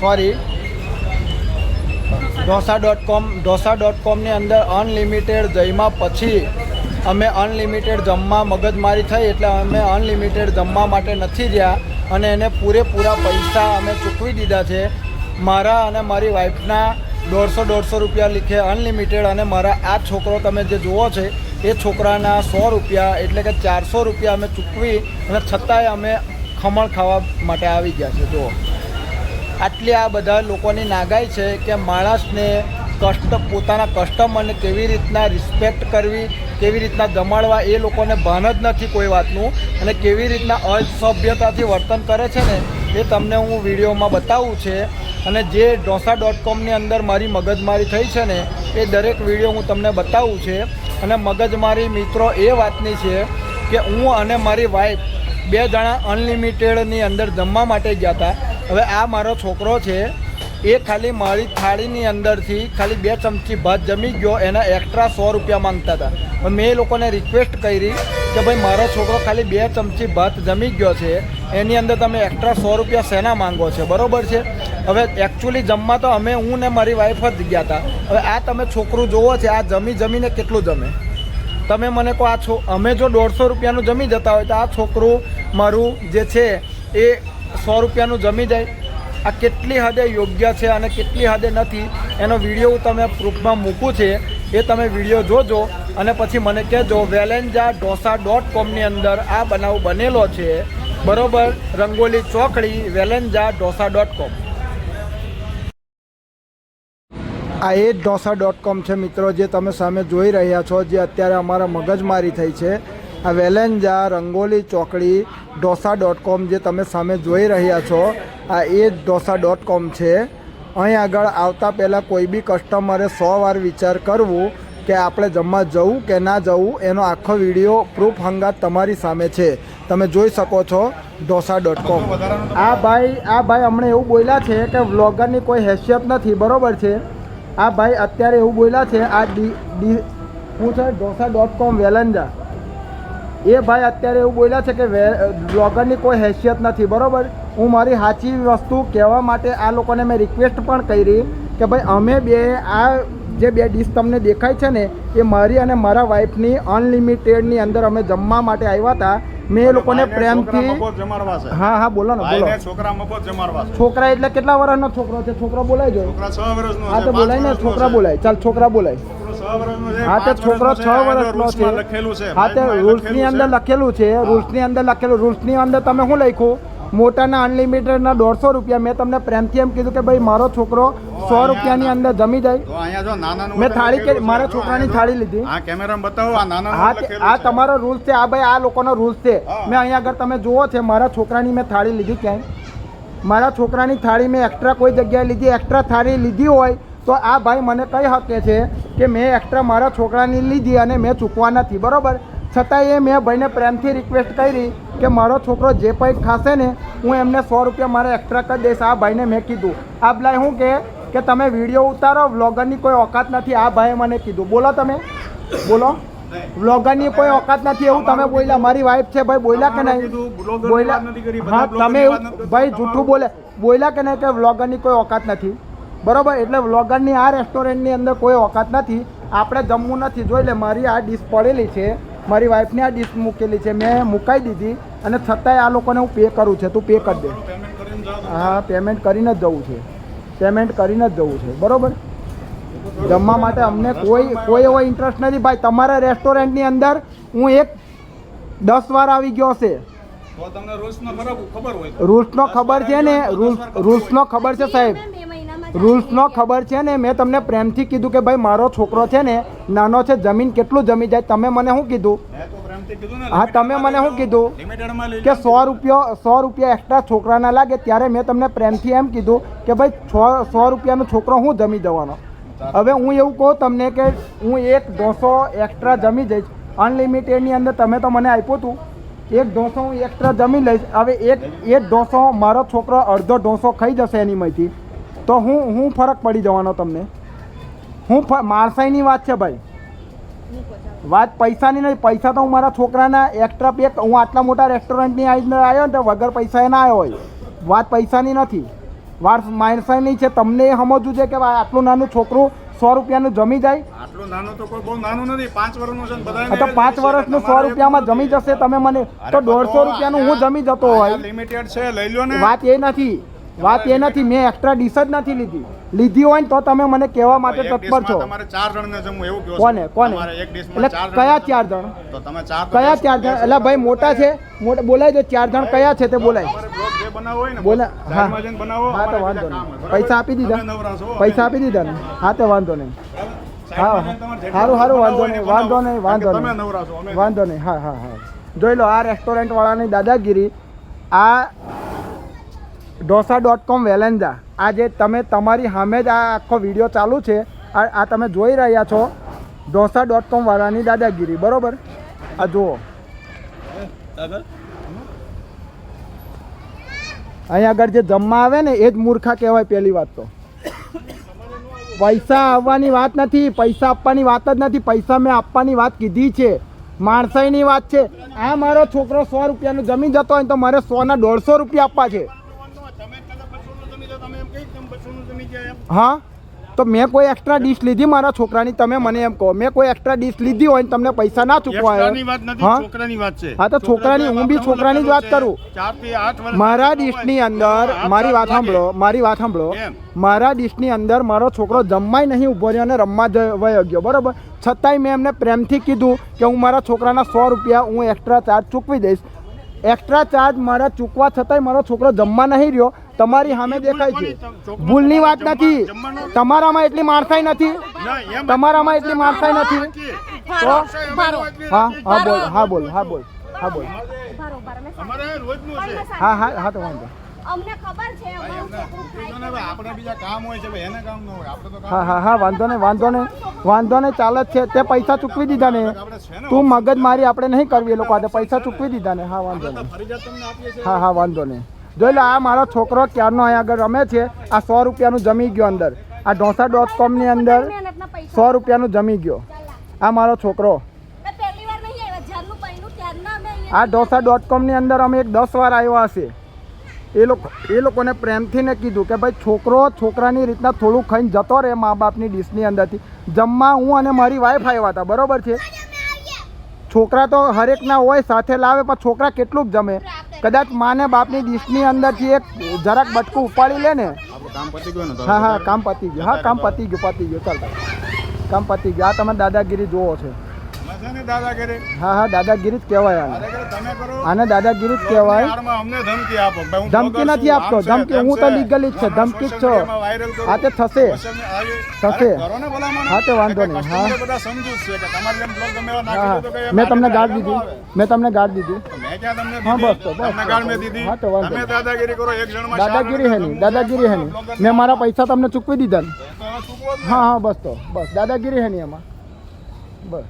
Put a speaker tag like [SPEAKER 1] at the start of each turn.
[SPEAKER 1] Sorry dosa dot com dosa dot કોમની અંદર unlimited જમ્યા પછી અમે અનલિમિટેડ જમવા મગજમારી થઈ એટલે અમે અનલિમિટેડ જમવા માટે નથી રહ્યા અને એને પૂરેપૂરા પૈસા અમે ચૂકવી દીધા છે. મારા અને મારી વાઈફના દોઢસો દોઢસો રૂપિયા લીખે અનલિમિટેડ અને મારા આ છોકરો તમે જે જુઓ છે, એ છોકરાના સો રૂપિયા એટલે કે ચારસો રૂપિયા અમે ચૂકવી અને છતાંય અમે ખમણ ખાવા માટે આવી ગયા છે. જુઓ. આટલી આ બધા લોકોની નાગાઈ છે કે માણસને કષ્ટ, પોતાના કસ્ટમરને કેવી રીતના રિસ્પેક્ટ કરવી, કેવી રીતના દમાડવા, એ લોકોને ભાન જ નથી કોઈ વાતનું. અને કેવી રીતના અસભ્યતાથી વર્તન કરે છે ને, એ તમને હું વિડીયોમાં બતાવું છે. અને જે ઢોસા ડોટ કોમની અંદર મારી મગજમારી થઈ છે ને, એ દરેક વીડિયો હું તમને બતાવું છે. અને મગજમારી મિત્રો એ વાતની છે કે હું અને મારી વાઈફ બે જણા અનલિમિટેડની અંદર જમવા માટે ગયા હતા. હવે આ મારો છોકરો છે, એ ખાલી મારી થાળીની અંદરથી ખાલી બે ચમચી ભાત જમી ગયો, એના એક્સ્ટ્રા સો રૂપિયા માંગતા હતા. મેં એ લોકોને રિક્વેસ્ટ કરી કે ભાઈ, મારો છોકરો ખાલી બે ચમચી ભાત જમી ગયો છે, એની અંદર તમે એક્સ્ટ્રા સો રૂપિયા શેના માંગો છે? બરોબર છે? હવે એકચ્યુઅલી જમવા તો અમે, હું ને મારી વાઈફ જ ગયા હતા. હવે આ તમે છોકરું જોવો છે, આ જમી જમીને કેટલું જમે? તમે મને કહો, આ છો, અમે જો દોઢસો રૂપિયાનું જમી જતા હોય તો આ છોકરું મારું જે છે, એ સો રૂપિયાનું જમી જાય. આ કેટલી હદે યોગ્ય છે અને કેટલી હદે નથી, એનો વીડિયો હું તમે પ્રૂફમાં મૂકું છે. એ તમે વીડિયો જોજો અને પછી મને કહેજો, વેલેન્જા ઢોસા ડોટ કોમની અંદર આ બનાવ બનેલો છે. બરોબર? રંગોલી ચોકડી, વેલેન્જા ઢોસા ડોટ કોમ. આ એ જ ઢોસા ડોટ કોમ છે મિત્રો, જે તમે સામે જોઈ રહ્યા છો, જે અત્યારે અમારા મગજમારી થઈ છે. આ વેલેન્જા, રંગોલી, ચોકડી ઢોસા ડોટ કોમ જે તમે સામે જોઈ રહ્યા છો, આ એ જ ઢોસા ડોટ કોમ છે. અહીં આગળ આવતા પહેલાં કોઈ બી કસ્ટમરે સો વાર વિચાર કરવું કે આપણે જમવા જવું કે ના જવું, એનો આખો વીડિયો પ્રૂફ હંગાત તમારી સામે છે. તમે જોઈ શકો છો ઢોસા ડોટ કોમ. આ ભાઈ આ ભાઈ હમણાં એવું બોલ્યા છે કે વ્લોગરની કોઈ હેસિયત નથી, બરોબર છે? આ ભાઈ અત્યારે એવું બોલ્યા છે, આ ડી ડી હું છે? ઢોસા ડોટ કોમ વેલંજા એ ભાઈ અત્યારે એવું બોલ્યા છે કે બ્લોગરની કોઈ હેસિયત નથી બરોબર? હું મારી સાચી વસ્તુ કહેવા માટે આ લોકોને મેં રિક્વેસ્ટ પણ કરી કે ભાઈ અમે બે આ જે બે ડીશ તમને દેખાય છે ને એ મારી અને મારા વાઈફની અનલિમિટેડની અંદર અમે જમવા માટે આવ્યા હતા. મેં એ લોકોને પ્રેમથી હા હા બોલો ને બોલો.
[SPEAKER 2] છોકરા મફત જમાડવા
[SPEAKER 1] છોકરા એટલે કેટલા વર્ષનો છોકરો છે? છોકરો બોલાય જો હા તો બોલાય ને છોકરા બોલાય. ચાલ છોકરા બોલાય. હા તે છોકરો છ
[SPEAKER 2] વર્ષનો છે.
[SPEAKER 1] હા તે રૂલ્સની અંદર લખેલું છે રૂલ્સની અંદર લખેલું રૂલ્સની અંદર તમે શું લખ્યું? મોટાના અનલિમિટેડના દોઢસો રૂપિયા. મેં તમને પ્રેમથી એમ કીધું કે ભાઈ મારો છોકરો સો રૂપિયાની અંદર જમી જાય. મેં થાળી કે મારા છોકરાની થાળી લીધી.
[SPEAKER 2] આ
[SPEAKER 1] હા. તમારો રૂલ્સ છે. આ ભાઈ આ લોકોનો રૂલ્સ છે. મેં અહીંયા આગળ તમે જુઓ છે મારા છોકરાની મેં થાળી લીધી ક્યાંય. મારા છોકરાની થાળી મેં એક્સ્ટ્રા કોઈ જગ્યાએ લીધી. એક્સ્ટ્રા થાળી લીધી હોય તો આ ભાઈ મને કહી શકે છે કે મેં એક્સ્ટ્રા મારા છોકરાની લીધી અને મેં ચૂકવા નથી બરાબર? છતાંય એ મેં ભાઈને પ્રેમથી રિક્વેસ્ટ કરી કે મારો છોકરો જે કંઈ ખાશે ને હું એમને સો રૂપિયા મારે એક્સ્ટ્રા કરી દઈશ. આ ભાઈને મેં કીધું. આ ભાઈ શું કે કે તમે વીડિયો ઉતારો વ્લોગરની કોઈ ઓકાત નથી. આ ભાઈએ મને કીધું. બોલો તમે. બોલો. વ્લોગરની કોઈ ઓકાત નથી એવું તમે બોલ્યા. મારી વાઈફ છે ભાઈ બોલ્યા કે નહીં? બોલ્યા હા તમે એવું ભાઈ જૂઠું બોલે. બોલ્યા કે નહીં કે વ્લોગરની કોઈ ઓકાત નથી? બરોબર? એટલે વ્લોગરની આ રેસ્ટોરન્ટની અંદર કોઈ ઓકાત નથી. આપણે જમવું નથી. જોઈ લે મારી આ ડીશ પડેલી છે. મારી વાઈફની આ ડીશ મૂકેલી છે. મેં મુકાઈ દીધી અને છતાંય આ લોકોને હું પે કરું છે. તું પે કરી દે. હા પેમેન્ટ કરીને જ જવું છે. પેમેન્ટ કરીને જ જવું છે. બરોબર? જમવા માટે અમને કોઈ કોઈ એવો ઇન્ટરેસ્ટ નથી. ભાઈ તમારા રેસ્ટોરન્ટની અંદર હું એક દસ વાર આવી ગયો
[SPEAKER 2] રૂલ્સનો ખબર
[SPEAKER 1] રૂલ્સનો ખબર છે ને? રૂલ્સ રૂલ્સનો ખબર છે સાહેબ. રૂલ્સનો ખબર છે ને મેં તમને પ્રેમથી કીધું કે ભાઈ મારો છોકરો છે ને નાનો છે જમીન કેટલું જમી જાય તમે મને શું કીધું? હા, તમે મને શું કીધું? કે સો રૂપિયા સો રૂપિયા એક્સ્ટ્રા છોકરાના લાગે ત્યારે મેં તમને પ્રેમથી એમ કીધું કે ભાઈ છ સો રૂપિયાનો છોકરો હું જમી જવાનો? હવે હું એવું કહું તમને કે હું એક ઢોસો એક્સ્ટ્રા જમી જઈશ. અનલિમિટેડની અંદર તમે તો મને આપ્યું હતું. એક ઢોસો હું એક્સ્ટ્રા જમી લઈશ. હવે એક એક ઢોસો મારો છોકરો અડધો ઢોસો ખાઈ જશે એની માંથી તો હું હું ફરક પડી જવાનો તમને? હું માણસાઈની વાત છે ભાઈ. વાત પૈસાની નહીં પૈસા તો હું મારા છોકરાના એક્સ્ટ્રા પે હું આટલા મોટા રેસ્ટોરન્ટની આવીને આવ્યો ને તો વગર પૈસા ના આવ્યો હોય. વાત પૈસાની નથી. વાત માણસાઈની છે તમને એ સમજવું છે કે આટલું નાનું છોકરું સો રૂપિયાનું જમી જાય?
[SPEAKER 2] આટલું નાનું તો કોઈ બહુ નાનું નથી પાંચ વર્ષનું છે ને બધાને
[SPEAKER 1] આ તો પાંચ વર્ષનું સો રૂપિયામાં જમી જશે તમે મને તો દોઢસો રૂપિયાનું હું જમી જતો હોય.
[SPEAKER 2] લિમિટેડ છે લઈ લો ને.
[SPEAKER 1] વાત એ નથી. વાત એ નથી મેં એક્સ્ટ્રા ડીશ જ નથી લીધી. લીધી હોય ને તો તમે મને કહેવા માટે તત્પર છો.
[SPEAKER 2] તમારે ચાર જણને જમવું એવું કહો
[SPEAKER 1] કોને કોને? એટલે કયા ચાર જણ?
[SPEAKER 2] તો તમે ચાર
[SPEAKER 1] કયા ચાર જણ? એટલે ભાઈ મોટા છે બોલાય છે ચાર જણ કયા છે તે બોલાય. બોલા હા. હા તો વાંધો નહીં. પૈસા આપી દીધા. પૈસા આપી દીધા ને? હા તો વાંધો નહીં. હા સારું સારું વાંધો નહીં વાંધો નહીં વાંધો નહીં. વાંધો નહીં હા હા હા. જોઈ લો આ રેસ્ટોરન્ટ વાળાની દાદાગીરી આ ઢોસા ડોટ કોમ વેલેન્જા આ જે તમે તમારી સામે જ આ આખો વીડિયો ચાલુ છે. આ તમે જોઈ રહ્યા છો ઢોસા ડોટ કોમ વાળાની દાદાગીરી. બરોબર? આ જુઓ. અહીંયા આગળ જે જમવા આવે ને, એ જ મૂર્ખા કહેવાય પહેલી વાત તો. પૈસા આવવાની વાત નથી, પૈસા આપવાની વાત જ નથી. પૈસા મેં આપવાની વાત કીધી છે. માણસાઈની વાત છે. આ મારો છોકરો સો રૂપિયાનું જમી જતો હોય તો મારે સોના દોઢસો રૂપિયા આપવા છે
[SPEAKER 2] તમે કદાચ બસોનું જમી જાઓ, તમે એમ કઈ તમે બસોનું જમી ગયા એમ
[SPEAKER 1] હા? તો મેં કોઈ એક્સ્ટ્રા ડીશ લીધી મારા છોકરાની? તમે મને એમ કહો મેં કોઈ એક્સ્ટ્રા ડીશ લીધી હોય ને તમને પૈસા ના ચૂકવાય?
[SPEAKER 2] છોકરાની વાત છે.
[SPEAKER 1] હા તો છોકરાની હું બી છોકરાની જ વાત કરું. મારા ડીશની અંદર મારી વાત સાંભળો મારી વાત સાંભળો. મારા ડીશની અંદર મારો છોકરો જમવાય નહીં ઊભો રહ્યો અને રમવા જ વયો ગયો બરાબર? છતાંય મેં એમને પ્રેમથી કીધું કે હું મારા છોકરાના સો રૂપિયા હું એક્સ્ટ્રા ચાર્જ ચૂકવી દઈશ. એક્સ્ટ્રા ચાર્જ મારા ચૂકવા છતાંય મારો છોકરો જમવા નહીં રહ્યો. તમારી સામે દેખાય છે. ભૂલની વાત નથી. તમારામાં એટલી માણસાઈ નથી. તમારામાં એટલી માણસાઈ નથી. તો હા હા બોલ હા બોલ હા બોલ હા બોલ. હા હા હા તો વાંધો.
[SPEAKER 3] અમને ખબર છે અમારું છોકરું
[SPEAKER 2] બીજું ને
[SPEAKER 3] ખાય
[SPEAKER 2] ભાઈ, આપણે બીજા કામ હોય છે એને કામ ન હોય. આપણે તો
[SPEAKER 1] હા હા હા વાંધો નહીં વાંધો નહીં. વાંધો નહીં ચાલે છે. તે પૈસા ચૂકવી દીધા ને. તું મગજ મારી આપણે નહીં કરવી એ લોકો આજે પૈસા ચૂકવી દીધા ને. હા વાંધો નહીં. હા હા વાંધો નહીં. જોઈ લો આ મારો છોકરો ક્યારનો અહીંયા આગળ રમે છે? આ સો રૂપિયાનું જમી ગયો અંદર. આ ઢોસા ડોટ કોમની અંદર સો રૂપિયાનું જમી ગયો. આ મારો છોકરો. આ ઢોસા ડોટ કોમની અંદર અમે એક દસ વાર આવ્યા હશે. એ લોકો એ લોકોને પ્રેમથી ને કીધું કે ભાઈ છોકરો છોકરાની રીતના થોડું ખાઈને જતો રહે મા બાપની ડીશની અંદરથી. જમવા હું અને મારી વાઈફ આવ્યા હતા બરોબર છે? છોકરા તો હરેકના હોય સાથે લાવે પણ છોકરા કેટલું જ જમે. કદાચ માને બાપની ડીશની અંદરથી એક જરાક બટકું ઉપાડી લે ને. હા હા કામ પતી ગયું. હા કામ પતી ગયું પતી ગયું. ચાલ. કામ પતી ગયું. આ તમે દાદાગીરી જુઓ છો.
[SPEAKER 2] દાદાગીરી
[SPEAKER 1] હા હા દાદાગીરી જ કહેવાય આને
[SPEAKER 2] દાદાગીરી તમે કરો
[SPEAKER 1] આને દાદાગીરી જ કહેવાય
[SPEAKER 2] યારમાં અમને ધમકી આપો ભાઈ હું
[SPEAKER 1] ધમકી
[SPEAKER 2] blogger
[SPEAKER 1] નથી
[SPEAKER 2] છું,
[SPEAKER 1] આપતો.
[SPEAKER 2] આમ છે,
[SPEAKER 1] ધમકી
[SPEAKER 2] તેમ
[SPEAKER 1] હું તો
[SPEAKER 2] છે.
[SPEAKER 1] legally જ છે.
[SPEAKER 2] હમણાં
[SPEAKER 1] ધમકી જ
[SPEAKER 2] social
[SPEAKER 1] છો.
[SPEAKER 2] media માં viral કરું.
[SPEAKER 1] હા તે થશે
[SPEAKER 2] social media આવી-
[SPEAKER 1] થશે.
[SPEAKER 2] અરે કરો ને ભલામણ.
[SPEAKER 1] હા તે વાંધો
[SPEAKER 2] કે
[SPEAKER 1] નહીં.
[SPEAKER 2] customer
[SPEAKER 1] હા.
[SPEAKER 2] બધા સમજુ જ છે કે તમારે જેમ blog ગમે એવા
[SPEAKER 1] હા
[SPEAKER 2] નાખી દો તો
[SPEAKER 1] હા
[SPEAKER 2] કે
[SPEAKER 1] મેં તમને ગાળ
[SPEAKER 2] ભાડે
[SPEAKER 1] દીધી
[SPEAKER 2] આવે.
[SPEAKER 1] મેં તમને ગાળ દીધી
[SPEAKER 2] મેં ક્યાં તમને
[SPEAKER 1] હા,
[SPEAKER 2] દીધી?
[SPEAKER 1] બસ તો, બસ
[SPEAKER 2] તમને
[SPEAKER 1] તો.
[SPEAKER 2] ગાળ મેં દીધી?
[SPEAKER 1] હા, તો વાંધો
[SPEAKER 2] તમે
[SPEAKER 1] નહીં.
[SPEAKER 2] દાદાગીરી કરો એક જણમાં
[SPEAKER 1] દાદાગીરી હે નહીં દાદાગીરી હે નહીં મેં મારા પૈસા તમને ચૂકવી દીધા ને
[SPEAKER 2] તો હવે ચૂકવો જ ને.
[SPEAKER 1] હા હા બસ તો બસ દાદાગીરી હે નહીં એમાં બસ